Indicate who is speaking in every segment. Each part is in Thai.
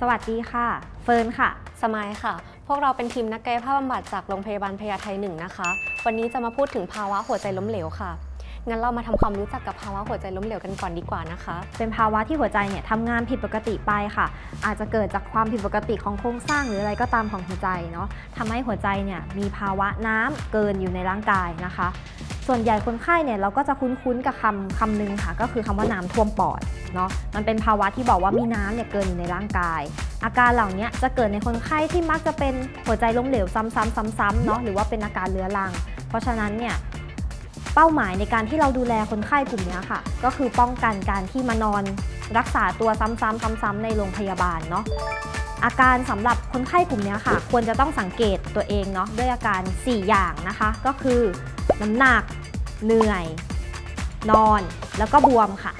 Speaker 1: สวัสดีค่ะ เฟิร์นค่ะ
Speaker 2: สมัยค่ะ พวกเราเป็นทีมนักกายภาพบำบัดจากโรงพยาบาลพญาไทหนึ่งนะคะ วันนี้จะมาพูดถึงภาวะหัวใจล้มเหลวค่ะ งั้นเรามาทำความรู้จักกับภาวะหัวใจล้มเหลวกันก่อนดีกว่านะคะ
Speaker 1: เป็นภาวะที่หัวใจเนี่ยทำงานผิดปกติไปค่ะ อาจจะเกิดจากความผิดปกติของโครงสร้างหรืออะไรก็ตามของหัวใจเนาะทำให้หัวใจเนี่ยมีภาวะน้ำเกินอยู่ในร่างกายนะคะ ส่วนใหญ่คนไข้เนี่ยเราก็จะคุ้นๆกับคำคำหนึ่งค่ะ ก็คือคำว่าน้ำท่วมปอดเนาะมันเป็นภาวะที่บอกว่ามีน้ำเนี่ยเกินอยู่ในร่างกาย อาการเหล่านี้จะเกิดในคนไข้ที่มักจะเป็นหัวใจล้มเหลวซ้ำๆๆๆเนาะหรือว่าเป็นอาการเรื้อรัง เพราะฉะนั้นเนี่ยเป้าหมายในการที่เราดูแลคนไข้กลุ่มนี้ค่ะ ก็คือป้องกันการที่มานอนรักษาตัวซ้ำๆซ้ำๆในโรงพยาบาลเนาะอาการสำหรับคนไข้กลุ่มนี้ค่ะ ควรจะต้องสังเกตตัวเองเนาะด้วยอาการ 4 อย่างนะคะ ก็คือ น้ำหนัก เหนื่อย นอน แล้วก็บวมค่ะ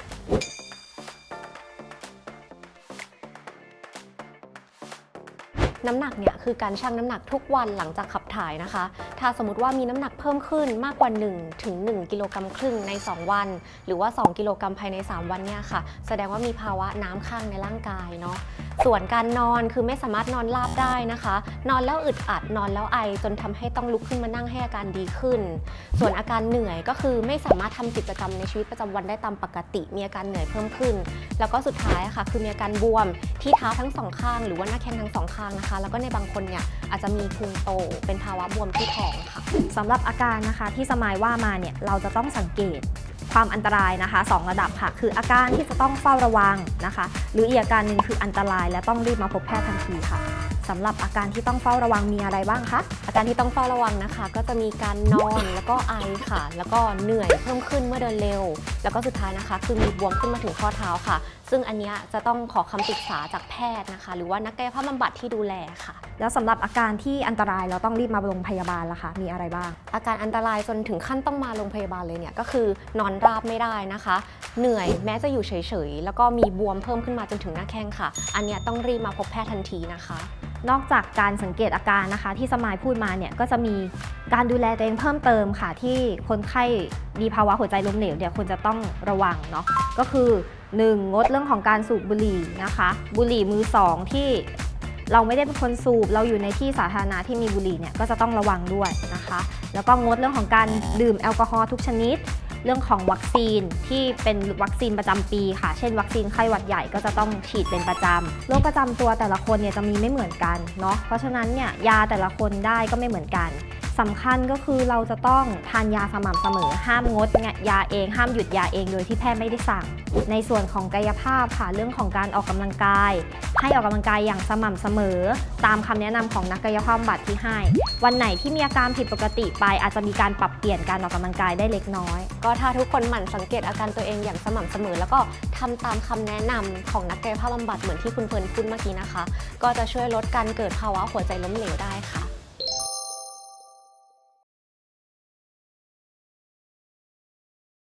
Speaker 2: น้ำหนักเนี่ยคือการชั่งน้ำหนักทุกวันหลังจากขับถ่ายนะคะ ถ้าสมมติว่ามีน้ำหนักเพิ่มขึ้นมากกว่า 1 ถึง 1 กิโลกรัมครึ่งใน 2 วัน หรือว่า 2 กิโลกรัมภายใน 3 วันเนี่ยค่ะ แสดงว่ามีภาวะน้ำข้างในร่างกายเนาะ ส่วนการนอนคือไม่สามารถนอนราบได้นะคะ นอนแล้วอึดอัดนอนแล้วไอ จนทำให้ต้องลุกขึ้นมานั่งให้อาการดีขึ้น ส่วนอาการเหนื่อยก็คือไม่สามารถทำกิจกรรมในชีวิตประจำวันได้ตามปกติ มีอาการเหนื่อยเพิ่มขึ้น แล้วก็สุดท้ายอะค่ะ คือมีอาการบวมที่เท้าทั้งสองข้าง หรือว่าหน้าแข้งทั้งสองข้างนะคะ แล้วก็ในบางคนเนี่ยอาจจะมีพุงโต เป็นภาวะบวมที่ท้องค่ะ
Speaker 1: สำหรับอาการนะคะที่สมายว่ามาเนี่ยเราจะต้องสังเกต ความอันตรายนะคะสองระดับค่ะ คืออาการที่จะต้องเฝ้าระวังนะคะ หรืออีกอาการหนึ่งคืออันตรายและต้องรีบมาพบแพทย์ทันทีค่ะ สำหรับอาการที่ต้องเฝ้าระวังมีอะไรบ้างคะ
Speaker 2: อาการที่ต้องเฝ้าระวังนะคะ ก็จะมีการนอนแล้วก็ไอค่ะ แล้วก็เหนื่อยเพิ่มขึ้นเมื่อเดินเร็ว แล้วก็สุดท้ายนะคะ คือมีบวมขึ้นมาถึงข้อเท้าค่ะ ซึ่งอันเนี้ยจะต้องขอคำปรึกษาจากแพทย์นะคะ หรือว่านักกายภาพบำบัดที่ดูแลค่ะ
Speaker 1: แล้วสำหรับอาการที่อันตรายเราต้องรีบมาโรงพยาบาลละคะ มีอะไรบ้าง
Speaker 2: อาการอันตรายจนถึงขั้นต้องมาโรงพยาบาลเลยเนี่ยก็คือนอนราบไม่ได้นะคะ เหนื่อยแม้จะอยู่เฉยๆแล้วก็มีบวมเพิ่มขึ้นมาจนถึงหน้าแข้งค่ะ อันเนี้ยต้องรีบมาพบแพทย์ทันทีนะคะ
Speaker 1: นอกจากการสังเกตอาการนะคะ ที่สมายพูดมาเนี่ยก็จะมีการดูแลตัวเองเพิ่มเติมค่ะ ที่คนไข้มีภาวะหัวใจล้มเหลวเนี่ยควรจะต้องระวังเนาะก็คือ 1. งดเรื่องของการสูบบุหรี่นะคะ บุหรี่มือสองที่เราไม่ได้เป็นคนสูบ เราอยู่ในที่สาธารณะที่มีบุหรี่เนี่ยก็จะต้องระวังด้วยนะคะ แล้วก็งดเรื่องของการดื่มแอลกอฮอล์ทุกชนิด เรื่องของวัคซีนที่เป็นวัคซีนประจำปีค่ะ เช่น วัคซีนไข้หวัดใหญ่ก็จะต้องฉีดเป็นประจำโรคประจำตัวแต่ละคนเนี่ยจะมีไม่เหมือนกันเนาะเพราะฉะนั้นเนี่ยยาแต่ละคนได้ก็ไม่เหมือนกัน สำคัญก็คือเราจะต้องทานยาสม่ำเสมอ ห้ามงดยาเอง ห้ามหยุดยาเองโดยที่แพทย์ไม่ได้สั่ง ในส่วนของกายภาพค่ะเรื่องของการออกกำลังกาย ให้ออกกำลังกายอย่างสม่ำเสมอ ตามคำแนะนำของนักกายภาพบำบัดที่ให้ วันไหนที่มีอาการผิดปกติไป อาจจะมีการปรับเปลี่ยนการออกกำลังกายได้เล็กน้อย
Speaker 2: ก็ถ้าทุกคนหมั่นสังเกตอาการตัวเองอย่างสม่ำเสมอ แล้วก็ทำตามคำแนะนำของนักกายภาพบำบัดเหมือนที่คุณเฟิร์นพูดเมื่อกี้นะคะ ก็จะช่วยลดการเกิดภาวะหัวใจล้มเหลวได้ค่ะ